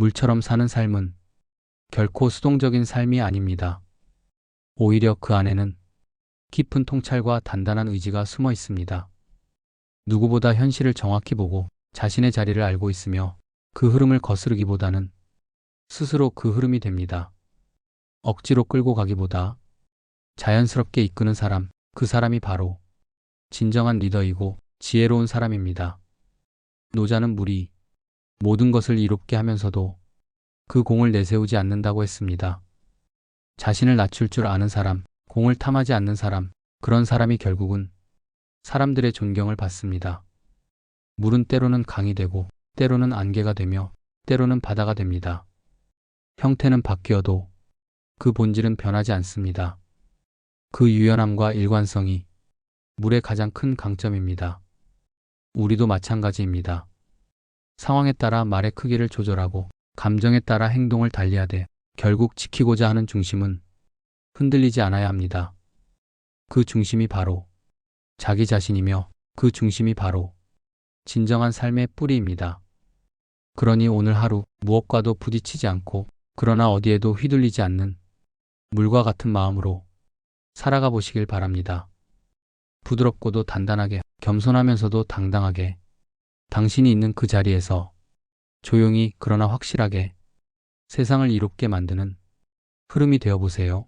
물처럼 사는 삶은 결코 수동적인 삶이 아닙니다. 오히려 그 안에는 깊은 통찰과 단단한 의지가 숨어 있습니다. 누구보다 현실을 정확히 보고 자신의 자리를 알고 있으며 그 흐름을 거스르기보다는 스스로 그 흐름이 됩니다. 억지로 끌고 가기보다 자연스럽게 이끄는 사람, 그 사람이 바로 진정한 리더이고 지혜로운 사람입니다. 노자는 물이 모든 것을 이롭게 하면서도 그 공을 내세우지 않는다고 했습니다. 자신을 낮출 줄 아는 사람, 공을 탐하지 않는 사람, 그런 사람이 결국은 사람들의 존경을 받습니다. 물은 때로는 강이 되고, 때로는 안개가 되며, 때로는 바다가 됩니다. 형태는 바뀌어도 그 본질은 변하지 않습니다. 그 유연함과 일관성이 물의 가장 큰 강점입니다. 우리도 마찬가지입니다. 상황에 따라 말의 크기를 조절하고 감정에 따라 행동을 달리하되 결국 지키고자 하는 중심은 흔들리지 않아야 합니다. 그 중심이 바로 자기 자신이며 그 중심이 바로 진정한 삶의 뿌리입니다. 그러니 오늘 하루 무엇과도 부딪히지 않고 그러나 어디에도 휘둘리지 않는 물과 같은 마음으로 살아가 보시길 바랍니다. 부드럽고도 단단하게, 겸손하면서도 당당하게, 당신이 있는 그 자리에서 조용히 그러나 확실하게 세상을 이롭게 만드는 흐름이 되어 보세요.